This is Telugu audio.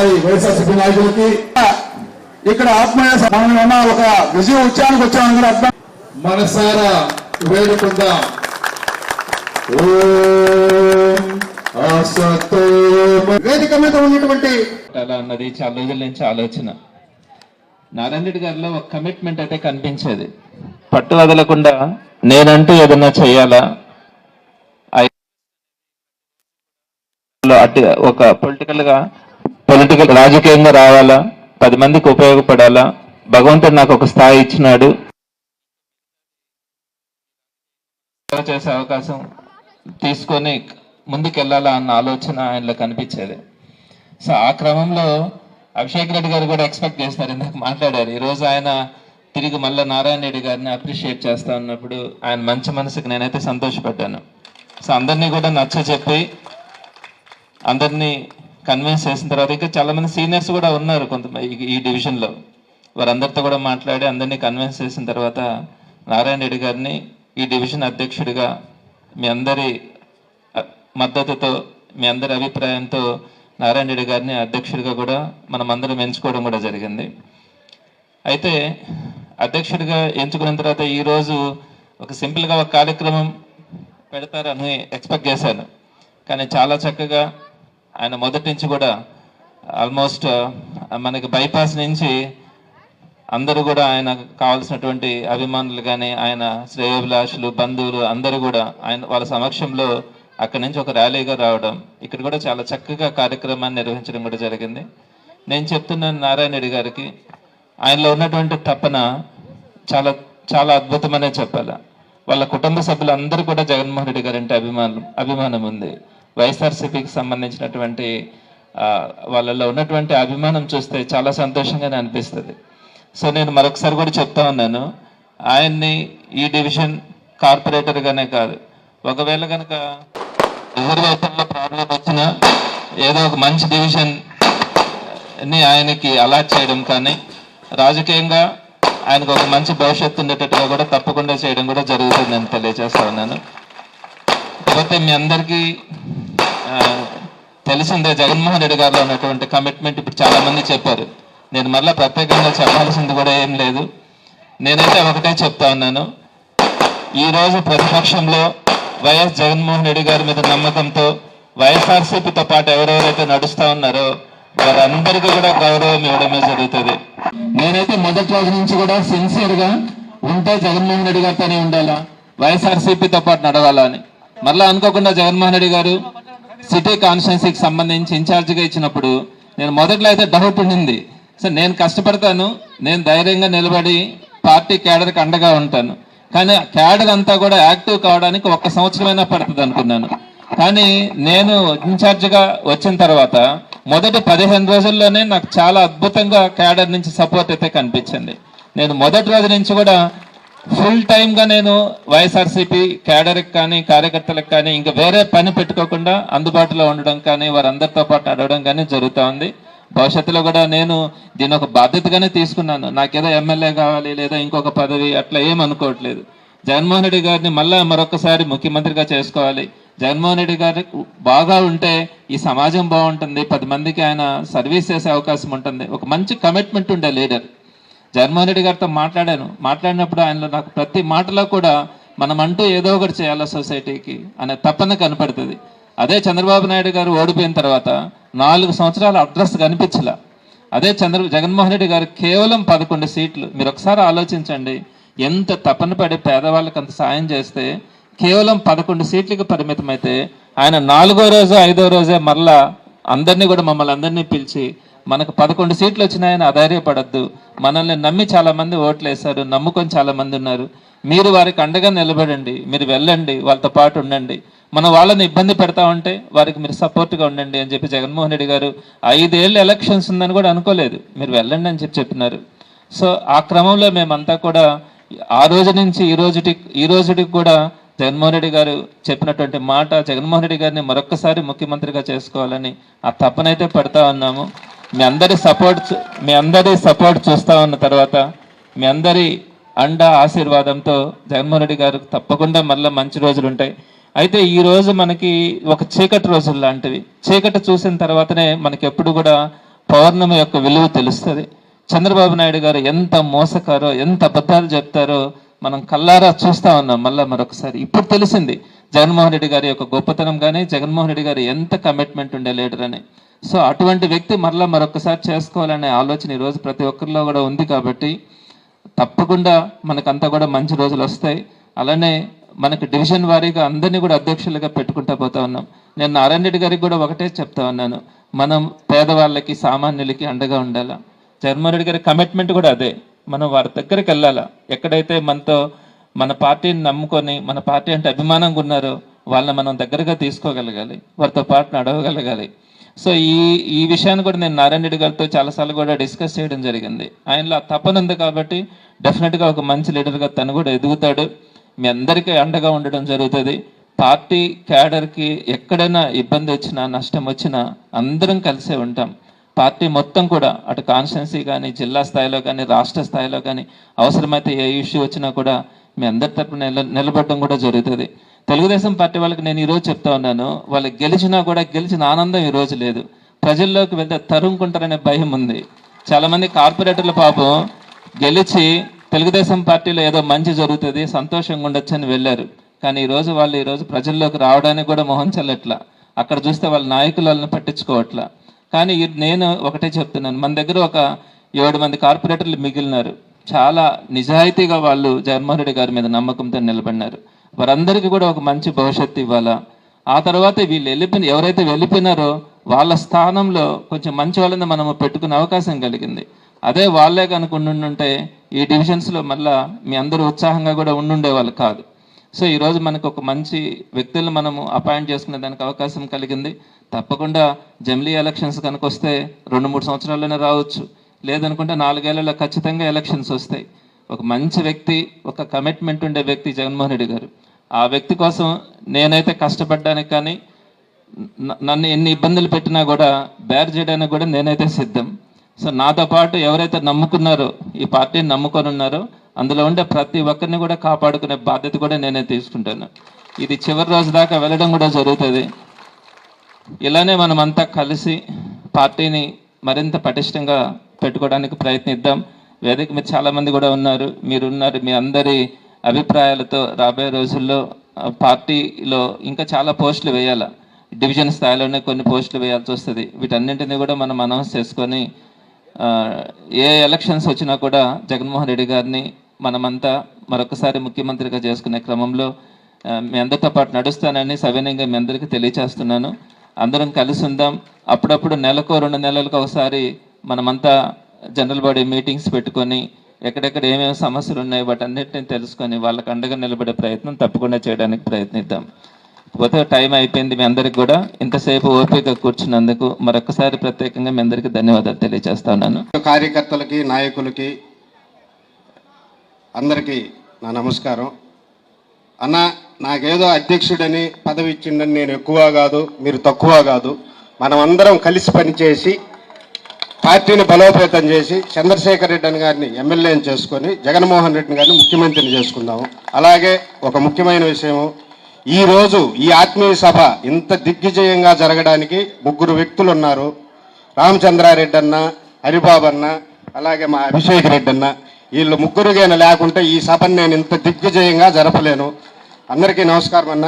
స్థాయి వైఎస్ఆర్సీపీ నాయకులకి. ఇక్కడ ఆత్మీయ మనం ఒక విజయ ఉత్సవానికి వచ్చామని కూడా అర్థం. మనసారా వేడుకుందాం. వేదిక మీద ఉన్నటువంటి అలా అన్నది చాలా రోజుల నుంచి ఆలోచన. నారాయణ రెడ్డి గారిలో ఒక కమిట్మెంట్ అయితే కనిపించేది. పట్టు వదలకుండా నేనంటూ ఏదన్నా చేయాలా? అటు ఒక పొలిటికల్గా పొలిటికల్ రాజకీయంగా రావాలా? పది మందికి ఉపయోగపడాలా? భగవంతుడు నాకు ఒక స్థాయి ఇచ్చినాడు. చేసే అవకాశం తీసుకొని ముందుకెళ్ళాలా అన్న ఆలోచన ఆయనలో కనిపించేది. సో ఆ క్రమంలో అభిషేక్ రెడ్డి గారు కూడా ఎక్స్పెక్ట్ చేస్తారు. ఇందాక మాట్లాడారు. ఈ రోజు ఆయన తిరిగి మళ్ళీ నారాయణ రెడ్డి గారిని అప్రిషియేట్ చేస్తా ఉన్నప్పుడు ఆయన మంచి మనసుకు నేనైతే సంతోషపడ్డాను. సో అందరినీ కూడా నచ్చ చెప్పి అందరినీ కన్విన్స్ చేసిన తర్వాత ఇంకా చాలామంది సీనియర్స్ కూడా ఉన్నారు కొంతమంది ఈ- డివిజన్లో వారందరితో కూడా మాట్లాడి అందరినీ కన్విన్స్ చేసిన తర్వాత నారాయణ రెడ్డి గారిని ఈ డివిజన్ అధ్యక్షుడిగా మీ అందరి మద్దతుతో మీ అందరి అభిప్రాయంతో నారాయణ రెడ్డి గారిని అధ్యక్షుడిగా కూడా మనం అందరం ఎంచుకోవడం కూడా జరిగింది. అయితే అధ్యక్షుడిగా ఎంచుకున్న తర్వాత ఈరోజు ఒక సింపుల్గా ఒక కార్యక్రమం పెడతారని ఎక్స్పెక్ట్ చేశాను. కానీ చాలా చక్కగా ఆయన మొదటి నుంచి కూడా ఆల్మోస్ట్ uh, మనకి బైపాస్ నుంచి అందరూ కూడా ఆయన కావాల్సినటువంటి అభిమానులు కానీ ఆయన శ్రేయోభిలాషులు బంధువులు అందరూ కూడా ఆయన వాళ్ళ సమక్షంలో అక్కడి నుంచి ఒక ర్యాలీగా రావడం ఇక్కడ కూడా చాలా చక్కగా కార్యక్రమాన్ని నిర్వహించడం కూడా జరిగింది. నేను చెప్తున్నాను నారాయణ రెడ్డి గారికి ఆయనలో ఉన్నటువంటి తపన చాలా చాలా అద్భుతమనే చెప్పాలి. వాళ్ళ కుటుంబ సభ్యులందరూ కూడా జగన్మోహన్ రెడ్డి గారు అంటే అభిమానం అభిమానం ఉంది. వైఎస్ఆర్సీపీకి సంబంధించినటువంటి వాళ్ళలో ఉన్నటువంటి అభిమానం చూస్తే చాలా సంతోషంగానే అనిపిస్తుంది. సో నేను మరొకసారి కూడా చెప్తా ఉన్నాను. ఆయన్ని ఈ డివిజన్ కార్పొరేటర్గానే కాదు ఒకవేళ కనుక రిజర్వేషన్లో ప్రాబ్లం వచ్చినా ఏదో ఒక మంచి డివిజన్ని ఆయనకి అలాట్ చేయడం కానీ రాజకీయంగా ఆయనకు ఒక మంచి భవిష్యత్తు ఉండేటట్టుగా కూడా తప్పకుండా చేయడం కూడా జరుగుతుంది నేను తెలియజేస్తా ఉన్నాను. కాకపోతే మీ అందరికీ తెలిసిందే జగన్మోహన్ రెడ్డి గారిలో ఉన్నటువంటి కమిట్మెంట్ ఇప్పుడు చాలామంది చెప్పారు. నేను మళ్ళీ ప్రత్యేకంగా చెప్పాల్సింది కూడా ఏం లేదు. నేనైతే ఒకటే చెప్తా ఉన్నాను. ఈ రోజు ప్రతిపక్షంలో వైఎస్ జగన్మోహన్ రెడ్డి గారి మీద నమ్మకంతో వైఎస్ఆర్సీపీతో పాటు ఎవరెవరైతే నడుస్తూ ఉన్నారో వారందరికీ కూడా గౌరవం ఇవ్వడమే జరుగుతుంది. నేనైతే మొదటి రోజు నుంచి కూడా సిన్సియర్గా ఉంటే జగన్మోహన్ రెడ్డి గారితోనే ఉండాలా? వైఎస్ఆర్సీపీతో పాటు నడవాలా అని. మరలా అనుకోకుండా జగన్మోహన్ రెడ్డి గారు సిటీ కాన్స్టిట్యున్సీకి సంబంధించి ఇన్ఛార్జ్గా ఇచ్చినప్పుడు నేను మొదట్లో అయితే డౌట్ ఉండింది. సో నేను కష్టపడతాను నేను ధైర్యంగా నిలబడి పార్టీ క్యాడర్కి అండగా ఉంటాను. కానీ క్యాడర్ అంతా కూడా యాక్టివ్ కావడానికి ఒక్క సంవత్సరమైనా పడుతుంది అనుకున్నాను. కానీ నేను ఇన్ఛార్జిగా వచ్చిన తర్వాత మొదటి పదిహేను రోజుల్లోనే నాకు చాలా అద్భుతంగా క్యాడర్ నుంచి సపోర్ట్ అయితే కనిపించింది. నేను మొదటి రోజు నుంచి కూడా ఫుల్ టైమ్గా నేను వైఎస్ఆర్సీపీ క్యాడర్కి కానీ కార్యకర్తలకు కానీ ఇంకా వేరే పని పెట్టుకోకుండా అందుబాటులో ఉండడం కానీ వారందరితో పాటు అడగడం కానీ జరుగుతూ ఉంది. భవిష్యత్తులో కూడా నేను దీని ఒక బాధ్యతగానే తీసుకున్నాను. నాకేదో ఎమ్మెల్యే కావాలి లేదా ఇంకొక పదవి అట్లా ఏం అనుకోవట్లేదు. జగన్మోహన్ రెడ్డి గారిని మళ్ళా మరొకసారి ముఖ్యమంత్రిగా చేసుకోవాలి. జగన్మోహన్ రెడ్డి గారు బాగా ఉంటే ఈ సమాజం బాగుంటుంది. పది మందికి ఆయన సర్వీస్ చేసే అవకాశం ఉంటుంది. ఒక మంచి కమిట్మెంట్ ఉండే లీడర్. జగన్మోహన్ రెడ్డి గారితో మాట్లాడాను. మాట్లాడినప్పుడు ఆయనలో నాకు ప్రతి మాటలో కూడా మనం అంటూ ఏదో ఒకటి చేయాలా సొసైటీకి అనే తప్పన కనపడుతుంది. అదే చంద్రబాబు నాయుడు గారు ఓడిపోయిన తర్వాత నాలుగు సంవత్సరాల అడ్రస్ కనిపించలా. అదే చంద్ర జగన్మోహన్ రెడ్డి గారు కేవలం పదకొండు సీట్లు. మీరు ఒకసారి ఆలోచించండి. ఎంత తపన పడి పేదవాళ్ళకి అంత సాయం చేస్తే కేవలం పదకొండు సీట్లకు పరిమితమైతే ఆయన నాలుగో రోజు ఐదో రోజే మరలా అందరినీ కూడా మమ్మల్ని అందరినీ పిలిచి మనకు పదకొండు సీట్లు వచ్చినాయని అధైర్యపడద్దు. మనల్ని నమ్మి చాలా మంది ఓట్లు వేశారు నమ్ముకొని చాలా మంది ఉన్నారు. మీరు వారికి అండగా నిలబడండి మీరు వెళ్ళండి వాళ్ళతో పాటు ఉండండి. మన వాళ్ళని ఇబ్బంది పెడతా ఉంటే వారికి మీరు సపోర్ట్గా ఉండండి అని చెప్పి జగన్మోహన్ రెడ్డి గారు ఐదేళ్ళు ఎలక్షన్స్ ఉందని కూడా అనుకోలేదు. మీరు వెళ్ళండి అని చెప్పి చెప్పినారు. సో ఆ క్రమంలో మేమంతా కూడా ఆ రోజు నుంచి ఈ రోజుటి ఈ రోజుటికి కూడా జగన్మోహన్ రెడ్డి గారు చెప్పినటువంటి మాట జగన్మోహన్ రెడ్డి గారిని మరొక్కసారి ముఖ్యమంత్రిగా చేసుకోవాలని ఆ తప్పనైతే పడతా ఉన్నాము. మీ అందరి సపోర్ట్ చూ- మీ అందరి సపోర్ట్ చూస్తా ఉన్న తర్వాత మీ అందరి అండ ఆశీర్వాదంతో జగన్మోహన్ రెడ్డి గారు తప్పకుండా మళ్ళీ మంచి రోజులు ఉంటాయి. అయితే ఈ రోజు మనకి ఒక చీకటి రోజులు లాంటివి. చీకటి చూసిన తర్వాతనే మనకి ఎప్పుడు కూడా పౌర్ణమి యొక్క విలువ తెలుస్తుంది. చంద్రబాబు నాయుడు గారు ఎంత మోసకారో ఎంత అబద్ధాలు చెప్తారో మనం కల్లారా చూస్తా ఉన్నాం మళ్ళీ మరొకసారి. ఇప్పుడు తెలిసింది జగన్మోహన్ రెడ్డి గారి యొక్క గొప్పతనం కానీ జగన్మోహన్ రెడ్డి గారు ఎంత కమిట్మెంట్ ఉండే లీడర్ అని. సో అటువంటి వ్యక్తి మరలా మరొకసారి చేసుకోవాలనే ఆలోచన ఈరోజు ప్రతి ఒక్కరిలో కూడా ఉంది కాబట్టి తప్పకుండా మనకంతా కూడా మంచి రోజులు వస్తాయి. అలానే మనకు డివిజన్ వారీగా అందరినీ కూడా అధ్యక్షులుగా పెట్టుకుంటా పోతా ఉన్నాం. నేను నారాయణ రెడ్డి గారికి కూడా ఒకటే చెప్తా ఉన్నాను. మనం పేదవాళ్ళకి సామాన్యులకి అండగా ఉండాలా? జగన్మోహన్ రెడ్డి గారి కమిట్మెంట్ కూడా అదే. మనం వారి దగ్గరికి వెళ్ళాలా? ఎక్కడైతే మనతో మన పార్టీని నమ్ముకొని మన పార్టీ అంటే అభిమానంగా ఉన్నారో వాళ్ళని మనం దగ్గరగా తీసుకోగలగాలి వారితో పాటు నడవగలగాలి. సో ఈ ఈ విషయాన్ని కూడా నేను నారాయణ రెడ్డి గారితో చాలాసార్లు కూడా డిస్కస్ చేయడం జరిగింది. ఆయనలో ఆ తపన ఉంది కాబట్టి డెఫినెట్గా ఒక మంచి లీడర్గా తను కూడా ఎదుగుతాడు. మీ అందరికీ అండగా ఉండడం జరుగుతుంది. పార్టీ క్యాడర్కి ఎక్కడైనా ఇబ్బంది వచ్చినా నష్టం వచ్చినా అందరం కలిసే ఉంటాం. పార్టీ మొత్తం కూడా అటు కాన్స్టెన్సీ కానీ జిల్లా స్థాయిలో కానీ రాష్ట్ర స్థాయిలో కానీ అవసరమైతే ఏ ఇష్యూ వచ్చినా కూడా మీ అందరి తరపున నిల నిలబడడం కూడా జరుగుతుంది. తెలుగుదేశం పార్టీ వాళ్ళకి నేను ఈరోజు చెప్తా ఉన్నాను వాళ్ళు గెలిచినా కూడా గెలిచిన ఆనందం ఈ రోజు లేదు. ప్రజల్లోకి వెళ్తే తరుముకుంటారనే భయం ఉంది. చాలామంది కార్పొరేటర్ల పాపం గెలిచి తెలుగుదేశం పార్టీలో ఏదో మంచి జరుగుతుంది సంతోషంగా ఉండొచ్చు అని వెళ్ళారు. కానీ ఈరోజు వాళ్ళు ఈరోజు ప్రజల్లోకి రావడానికి కూడా మొహం చల్లట్లా. అక్కడ చూస్తే వాళ్ళ నాయకులు వాళ్ళని పట్టించుకోవట్లా. కానీ నేను ఒకటే చెప్తున్నాను మన దగ్గర ఒక ఏడు మంది కార్పొరేటర్లు మిగిలినారు. చాలా నిజాయితీగా వాళ్ళు జగన్మోహన్ రెడ్డి గారి మీద నమ్మకంతో నిలబడినారు. వారందరికీ కూడా ఒక మంచి భవిష్యత్తు ఇవ్వాలా? ఆ తర్వాత వీళ్ళు వెళ్ళిపోయిన ఎవరైతే వెళ్ళిపోయినారో వాళ్ళ స్థానంలో కొంచెం మంచి వాళ్ళని మనము పెట్టుకునే అవకాశం కలిగింది. అదే వాళ్ళే కనుక ఉండుంటే ఈ డివిజన్స్లో మళ్ళా మీ అందరూ ఉత్సాహంగా కూడా ఉండుండే వాళ్ళు కాదు. సో ఈరోజు మనకు ఒక మంచి వ్యక్తులను మనము అపాయింట్ చేసుకునే దానికి అవకాశం కలిగింది. తప్పకుండా జమిలీ ఎలక్షన్స్ కనుక వస్తే రెండు మూడు సంవత్సరాల్లోనే రావచ్చు. లేదనుకుంటే నాలుగేళ్ళలో ఖచ్చితంగా ఎలక్షన్స్ వస్తాయి. ఒక మంచి వ్యక్తి ఒక కమిట్మెంట్ ఉండే వ్యక్తి జగన్మోహన్ రెడ్డి గారు. ఆ వ్యక్తి కోసం నేనైతే కష్టపడ్డానికి కానీ నన్ను ఎన్ని ఇబ్బందులు పెట్టినా కూడా బేర్ చేయడానికి కూడా నేనైతే సిద్ధం. సో నాతో పాటు ఎవరైతే నమ్ముకున్నారో ఈ పార్టీని నమ్ముకొని ఉన్నారో అందులో ఉండే ప్రతి ఒక్కరిని కూడా కాపాడుకునే బాధ్యత కూడా నేనే తీసుకుంటాను. ఇది చివరి రోజు దాకా వెళ్ళడం కూడా జరుగుతుంది. ఇలానే మనమంతా కలిసి పార్టీని మరింత పటిష్టంగా పెట్టుకోవడానికి ప్రయత్నిద్దాం. వేదిక మీద చాలామంది కూడా ఉన్నారు. మీరు ఉన్నారు మీ అందరి అభిప్రాయాలతో రాబోయే రోజుల్లో పార్టీలో ఇంకా చాలా పోస్టులు వేయాల. డివిజన్ స్థాయిలోనే కొన్ని పోస్టులు వేయాల్సి వస్తుంది. వీటన్నింటినీ కూడా మనం అనౌన్స్ చేసుకొని ఏ ఎలక్షన్స్ వచ్చినా కూడా జగన్మోహన్ రెడ్డి గారిని మనమంతా మరొకసారి ముఖ్యమంత్రిగా చేసుకునే క్రమంలో మీ అందరితో పాటు నడుస్తానని సవినయంగా మీ అందరికీ తెలియచేస్తున్నాను. అందరం కలిసి ఉందాం. అప్పుడప్పుడు నెలకు రెండు నెలలకు ఒకసారి మనమంతా జనరల్ బాడీ మీటింగ్స్ పెట్టుకొని ఎక్కడెక్కడ ఏమేమి సమస్యలు ఉన్నాయి వాటన్నిటిని తెలుసుకొని వాళ్ళకి అండగా నిలబడే ప్రయత్నం తప్పకుండా చేయడానికి ప్రయత్నిద్దాం. పోతే టైం అయిపోయింది మీ అందరికి కూడా. ఇంతసేపు ఓపిక కూర్చున్నందుకు మరొకసారి ప్రత్యేకంగా మీ అందరికీ ధన్యవాదాలు తెలియజేస్తా ఉన్నాను. కార్యకర్తలకి నాయకులకి అందరికీ నా నమస్కారం. అన్న నాకేదో అధ్యక్షుడని పదవి ఇచ్చిండని నేను ఎక్కువ కాదు మీరు తక్కువ కాదు. మనం అందరం కలిసి పనిచేసి పార్టీని బలోపేతం చేసి చంద్రశేఖర్ రెడ్డి అని గారిని ఎమ్మెల్యేని చేసుకొని జగన్మోహన్ రెడ్డి గారిని ముఖ్యమంత్రిని చేసుకుందాము. అలాగే ఒక ముఖ్యమైన విషయము ఈరోజు ఈ ఆత్మీయ సభ ఇంత దిగ్విజయంగా జరగడానికి ముగ్గురు వ్యక్తులు ఉన్నారు. రామచంద్రారెడ్డి అన్న హరిబాబు అన్న అలాగే మా అభిషేక్ రెడ్డి అన్న. వీళ్ళు ముగ్గురుగైనా లేకుంటే ఈ సభను నేను ఇంత దిగ్విజయంగా జరపలేను. అందరికీ నమస్కారం అన్న.